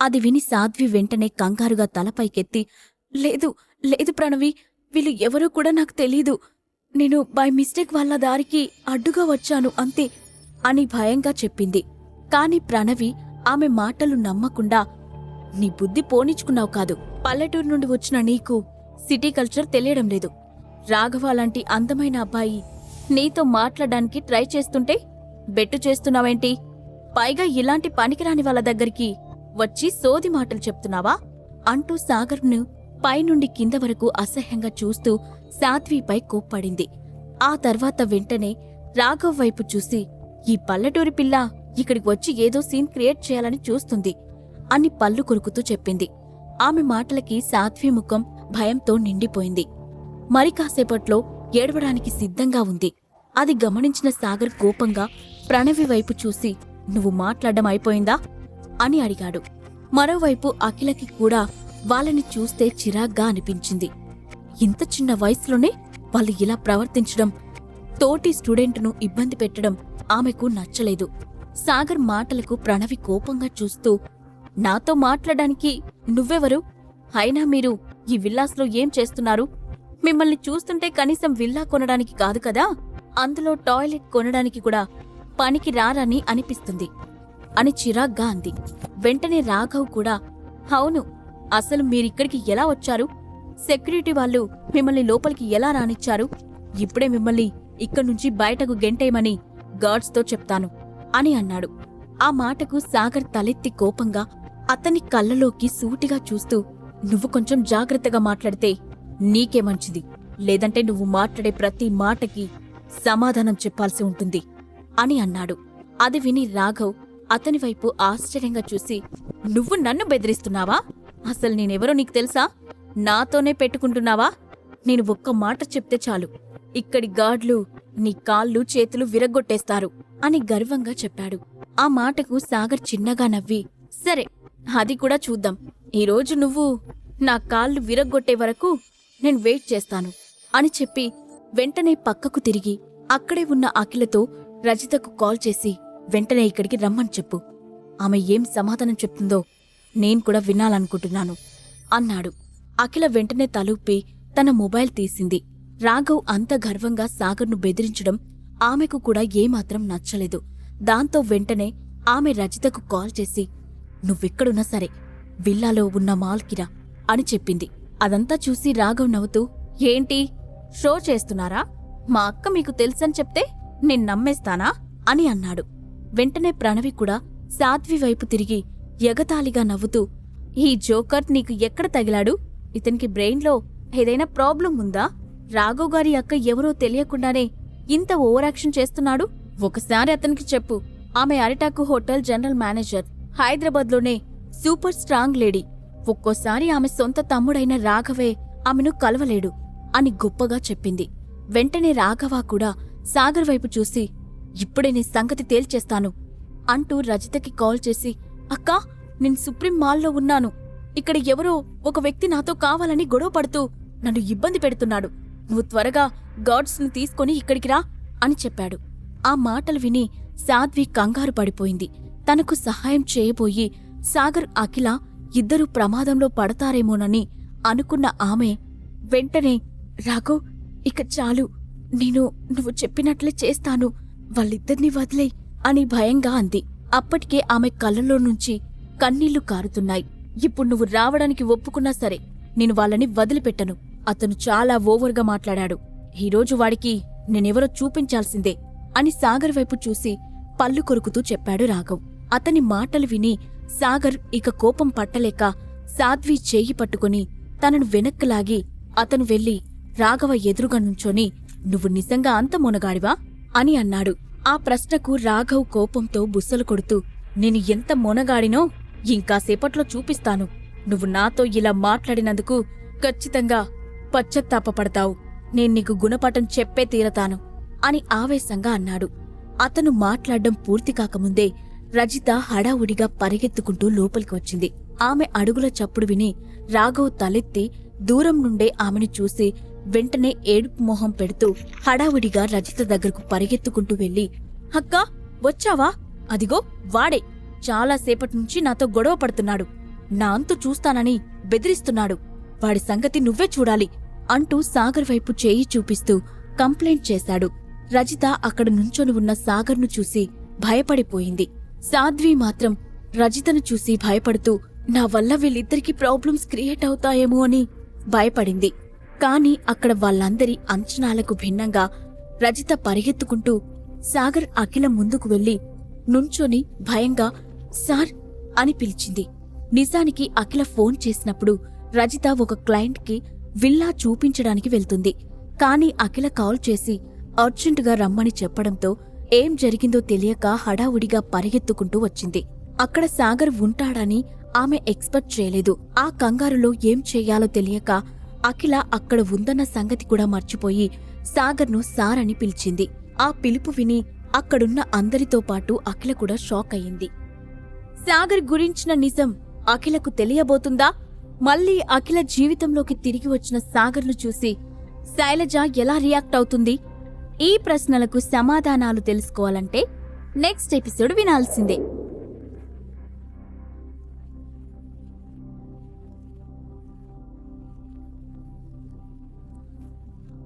అది విని సాధ్వి వెంటనే కంగారుగా తలపైకెత్తి లేదు లేదు ప్రణవి వీళ్ళు ఎవరో కూడా నాకు తెలీదు. నేను బై మిస్టేక్ వాళ్ళ దారికి అడ్డుగా వచ్చాను అంతే అని భయంగా చెప్పింది. కాని ప్రణవి ఆమె మాటలు నమ్మకుండా నీ బుద్ధి పోనిచ్చుకున్నావు కాదు. పల్లెటూరు నుండి వచ్చిన నీకు సిటీ కల్చర్ తెలియడం లేదు. రాఘవ లాంటి అందమైన అబ్బాయి నీతో మాట్లాడడానికి ట్రై చేస్తుంటే బెట్టు చేస్తున్నావేంటి? పైగా ఇలాంటి పనికిరాని వాళ్ళ దగ్గరికి వచ్చి సోది మాటలు చెప్తున్నావా? అంటూ సాగర్ను పైనుండి కింద వరకు అసహ్యంగా చూస్తూ సాధ్విపై కోప్పడింది. ఆ తర్వాత వెంటనే రాఘవ్ వైపు చూసి ఈ పల్లెటూరి పిల్ల ఇక్కడికి వచ్చి ఏదో సీన్ క్రియేట్ చేయాలని చూస్తుంది అని పళ్ళు కొరుకుతూ చెప్పింది. ఆమె మాటలకి సాధ్వి ముఖం భయంతో నిండిపోయింది. మరి కాసేపట్లో ఏడవడానికి సిద్ధంగా ఉంది. అది గమనించిన సాగర్ కోపంగా ప్రణవి వైపు చూసి నువ్వు మాట్లాడడం అయిపోయిందా? అని అడిగాడు. మరోవైపు అఖిలకి కూడా వాళ్ళని చూస్తే చిరాగ్గా అనిపించింది. ఇంత చిన్న వయసులోనే వాళ్ళు ఇలా ప్రవర్తించడం తోటి స్టూడెంట్ను ఇబ్బంది పెట్టడం ఆమెకు నచ్చలేదు. సాగర్ మాటలకు ప్రణవి కోపంగా చూస్తూ నాతో మాట్లాడడానికి నువ్వెవరు? అయినా మీరు ఈ విల్లాస్లో ఏం చేస్తున్నారు? మిమ్మల్ని చూస్తుంటే కనీసం విల్లా కొనడానికి కాదు కదా? అందులో టాయిలెట్ కొనడానికి కూడా పనికి రారని అనిపిస్తుంది. అని చిరాగ్గా అంది. వెంటనే రాఘవ్ కూడా అవును అసలు మీరిక్కడికి ఎలా వచ్చారు? సెక్యూరిటీ వాళ్ళు మిమ్మల్ని లోపలికి ఎలా రానిచ్చారు? ఇప్పుడే మిమ్మల్ని ఇక్కడి నుంచి బయటకు గెంటేయమని గార్డ్స్తో చెప్తాను అని అన్నాడు. ఆ మాటకు సాగర్ తలెత్తి కోపంగా అతని కళ్ళలోకి సూటిగా చూస్తూ నువ్వు కొంచెం జాగ్రత్తగా మాట్లాడితే నీకే మంచిది. లేదంటే నువ్వు మాట్లాడే ప్రతి మాటకి సమాధానం చెప్పాల్సి ఉంటుంది అని అన్నాడు. అది విని రాఘవ్ అతని వైపు ఆశ్చర్యంగా చూసి నువ్వు నన్ను బెదిరిస్తున్నావా? అసలు నేనెవరో నీకు తెలుసా? నాతోనే పెట్టుకుంటున్నావా? నేను ఒక్క మాట చెప్తే చాలు. ఇక్కడి గాడ్లు నీ కాళ్ళు చేతులు విరగ్గొట్టేస్తారు అని గర్వంగా చెప్పాడు. ఆ మాటకు సాగర్ చిన్నగా నవ్వి సరే అది కూడా చూద్దాం. ఈరోజు నువ్వు నా కాళ్ళు విరగ్గొట్టే వరకు నేను వెయిట్ చేస్తాను అని చెప్పి వెంటనే పక్కకు తిరిగి అక్కడే ఉన్న అఖిలతో రజితకు కాల్ చేసి వెంటనే ఇక్కడికి రమ్మని చెప్పు. ఆమె ఏం సమాధానం చెప్తుందో నేను కూడా వినాలనుకుంటున్నాను అన్నాడు. అఖిల వెంటనే తలూపి తన మొబైల్ తీసింది. రాఘవ్ అంత గర్వంగా సాగర్ను బెదిరించడం ఆమెకు కూడా ఏమాత్రం నచ్చలేదు. దాంతో వెంటనే ఆమె రజితకు కాల్ చేసి నువ్వెక్కడున్నా సరే విల్లాలో ఉన్న మాల్కిరా అని చెప్పింది. అదంతా చూసి రాఘవ్ నవ్వుతూ ఏంటి షో చేస్తున్నారా? మా అక్క మీకు తెలుసని చెప్తే నేను నమ్మేస్తానా? అని అన్నాడు. వెంటనే ప్రణవి కూడా సాధ్వి వైపు తిరిగి ఎగతాళిగా నవ్వుతూ ఈ జోకర్ నీకు ఎక్కడ తగిలాడు? ఇతనికి బ్రెయిన్లో ఏదైనా ప్రాబ్లం ఉందా? రాఘవ్ గారి అక్క ఎవరో తెలియకుండానే ఇంత ఓవరాక్షన్ చేస్తున్నాడు? ఒకసారి అతనికి చెప్పు. ఆమె అరిటాకు హోటల్ జనరల్ మేనేజర్ హైదరాబాద్లోనే సూపర్ స్ట్రాంగ్ లేడీ. ఒక్కోసారి ఆమె సొంత తమ్ముడైన రాఘవే ఆమెను కలవలేడు అని గొప్పగా చెప్పింది. వెంటనే రాఘవ కూడా సాగర్ వైపు చూసి ఇప్పుడే నీ సంగతి తేల్చేస్తాను అంటూ రజితకి కాల్ చేసి అక్కా నేను సుప్రీం మాల్లో ఉన్నాను. ఇక్కడ ఎవరో ఒక వ్యక్తి నాతో కావాలని గొడవ పడుతూ నన్ను ఇబ్బంది పెడుతున్నాడు. నువ్వు త్వరగా గాడ్స్ని తీసుకొని ఇక్కడికి రా అని చెప్పాడు. ఆ మాటలు విని సాధ్వి కంగారు పడిపోయింది. తనకు సహాయం చేయబోయి సాగర్ అఖిల ఇద్దరూ ప్రమాదంలో పడతారేమోనని అనుకున్న ఆమె వెంటనే రాఘవ్ ఇక చాలు. నేను నువ్వు చెప్పినట్లే చేస్తాను. వాళ్ళిద్దరినీ వదిలే అని భయంగా అంది. అప్పటికే ఆమె కళ్ళలో నుంచి కన్నీళ్ళు కారుతున్నాయి. ఇప్పుడు నువ్వు రావడానికి ఒప్పుకున్నా సరే నేను వాళ్ళని వదిలిపెట్టను. అతను చాలా ఓవర్గా మాట్లాడాడు. ఈరోజు వాడికి నేనెవరో చూపించాల్సిందే అని సాగర్ వైపు చూసి పళ్ళు కొరుకుతూ చెప్పాడు రాఘవ్. అతని మాటలు విని సాగర్ ఇక కోపం పట్టలేక సాధ్వి చేయి పట్టుకుని తనను వెనక్కు లాగి అతను వెళ్ళి రాఘవ ఎదురుగా నుంచొని నువ్వు నిజంగా అంత మొనగాడివా? అని అన్నాడు. ఆ ప్రశ్నకు రాఘవ్ కోపంతో బుస్సలు కొడుతూ నేను ఎంత మొనగాడినో ఇంకాసేపట్లో చూపిస్తాను. నువ్వు నాతో ఇలా మాట్లాడినందుకు ఖచ్చితంగా పశ్చత్తాపడతావు నేను నీకు గుణపాఠం చెప్పే తీరతాను అని ఆవేశంగా అన్నాడు. అతను మాట్లాడడం పూర్తి కాకముందే రజిత హడావుడిగా పరిగెత్తుకుంటూ లోపలికి వచ్చింది. ఆమె అడుగుల చప్పుడు విని రాఘవ్ తలెత్తి దూరం నుండే ఆమెను చూసి వెంటనే ఏడుపు మొహం పెడుతూ హడావుడిగా రజిత దగ్గరకు పరిగెత్తుకుంటూ వెళ్ళి అక్కా వచ్చావా? అదిగో వాడే. చాలాసేపటి నుంచి నాతో గొడవ పడుతున్నాడు. నా అంతు చూస్తానని బెదిరిస్తున్నాడు. వాడి సంగతి నువ్వే చూడాలి అంటూ సాగర్ వైపు చేయి చూపిస్తూ కంప్లైంట్ చేశాడు. రజిత అక్కడ నుంచొని ఉన్న సాగర్ను చూసి భయపడిపోయింది. సాధ్వి మాత్రం రజితను చూసి భయపడుతూ నా వల్ల వీళ్ళిద్దరికీ ప్రాబ్లమ్స్ క్రియేట్ అవుతాయేమో అని భయపడింది. కాని అక్కడ వాళ్ళందరి అంచనాలకు భిన్నంగా రజిత పరిగెత్తుకుంటూ సాగర్ అఖిల ముందుకు వెళ్ళి నుంచొని భయంగా సార్ అని పిలిచింది. నిజానికి అఖిల ఫోన్ చేసినప్పుడు రజిత ఒక క్లయింట్కి విల్లా చూపించడానికి వెళ్తుంది. కాని అఖిల కాల్ చేసి అర్జెంటుగా రమ్మని చెప్పడంతో ఏం జరిగిందో తెలియక హడావుడిగా పరిగెత్తుకుంటూ వచ్చింది. అక్కడ సాగర్ ఉంటాడని ఆమె ఎక్స్పెక్ట్ చేయలేదు. ఆ కంగారులో ఏం చేయాలో తెలియక అఖిల అక్కడ ఉందన్న సంగతి కూడా మర్చిపోయి సాగర్ను సార్ అని పిలిచింది. ఆ పిలుపు విని అక్కడున్న అందరితో పాటు అఖిల కూడా షాక్ అయింది సాగర్ గురించిన నిజం అఖిలకు తెలియబోతుందా? మళ్ళీ అఖిల జీవితంలోకి తిరిగి వచ్చిన సాగర్ను చూసి శైలజ ఎలా రియాక్ట్ అవుతుంది? ఈ ప్రశ్నలకు సమాధానాలు తెలుసుకోవాలంటే నెక్స్ట్ ఎపిసోడ్ వినాల్సిందే.